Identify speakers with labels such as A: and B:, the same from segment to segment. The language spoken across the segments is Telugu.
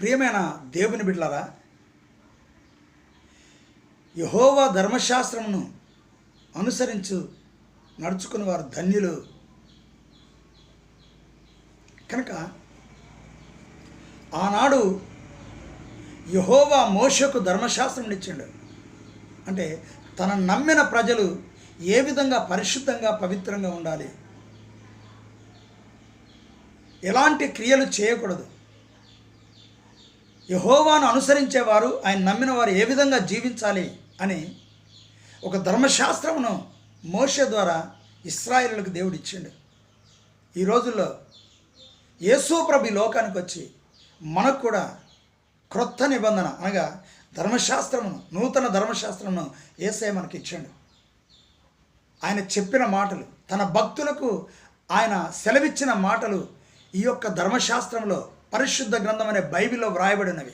A: ప్రియమైన దేవుని బిడ్డలారా యహోవా ధర్మశాస్త్రమును అనుసరించు నడుచుకుని వారు ధన్యులు. కనుక ఆనాడు యహోవా మోషకు ధర్మశాస్త్రం ఇచ్చిండు. అంటే తన నమ్మిన ప్రజలు ఏ విధంగా పరిశుద్ధంగా పవిత్రంగా ఉండాలి? ఎలాంటి క్రియలు చేయకూడదు? యహోవాను అనుసరించేవారు ఆయన నమ్మిన వారు ఏ విధంగా జీవించాలి అని ఒక ధర్మశాస్త్రమును మోష ద్వారా ఇస్రాయిలకు దేవుడు ఇచ్చిండు. ఈ రోజుల్లో యేసుప్రభు లోకానికి వచ్చి మనకు కూడా క్రొత్త నిబంధన అనగా ధర్మశాస్త్రమును నూతన ధర్మశాస్త్రమును ఏసే మనకి ఇచ్చాడు. ఆయన చెప్పిన మాటలు తన భక్తులకు ఆయన సెలవిచ్చిన మాటలు ఈ యొక్క ధర్మశాస్త్రంలో పరిశుద్ధ గ్రంథం అనే బైబిల్లో వ్రాయబడినవి.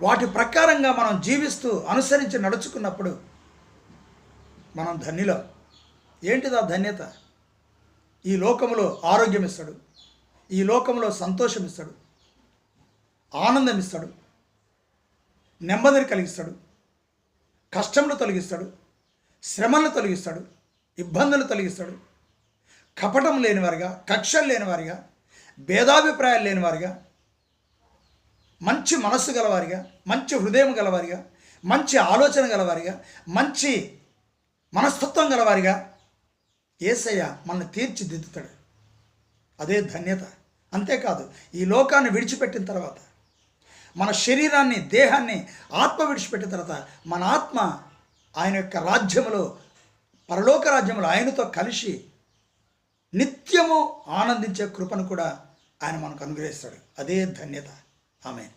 A: వాటి ప్రకారంగా మనం జీవిస్తూ అనుసరించి నడుచుకున్నప్పుడు మనం ధన్యులం. ఏంటిది ఆ ధన్యత? ఈ లోకంలో ఆరోగ్యం ఇస్తాడు ఈ లోకంలో సంతోషం ఇస్తాడు ఆనందం ఇస్తాడు నెమ్మదిని కలిగిస్తాడు. కష్టములు తొలగిస్తాడు. శ్రమలను తొలగిస్తాడు. ఇబ్బందులు తొలగిస్తాడు. కపటం లేనివారిగా కక్షలు లేనివారిగా భేదాభిప్రాయాలు లేనివారిగా మంచి మనస్సు గలవారిగా మంచి హృదయం గలవారిగా మంచి ఆలోచన గలవారిగా మంచి మనస్తత్వం గలవారిగా ఏసయ్య మనల్ని తీర్చిదిద్దుతాడు. అదే ధన్యత. అంతేకాదు ఈ లోకాన్ని విడిచిపెట్టిన తర్వాత మన శరీరాన్ని దేహాన్ని ఆత్మ విడిచిపెట్టిన తర్వాత మన ఆత్మ ఆయన యొక్క రాజ్యములో పరలోక రాజ్యములు ఆయనతో కలిసి నిత్యము ఆనందించే కృపను కూడా ఆయన మనకు అనుగ్రహిస్తాడు. అదే ధన్యత. ఆమె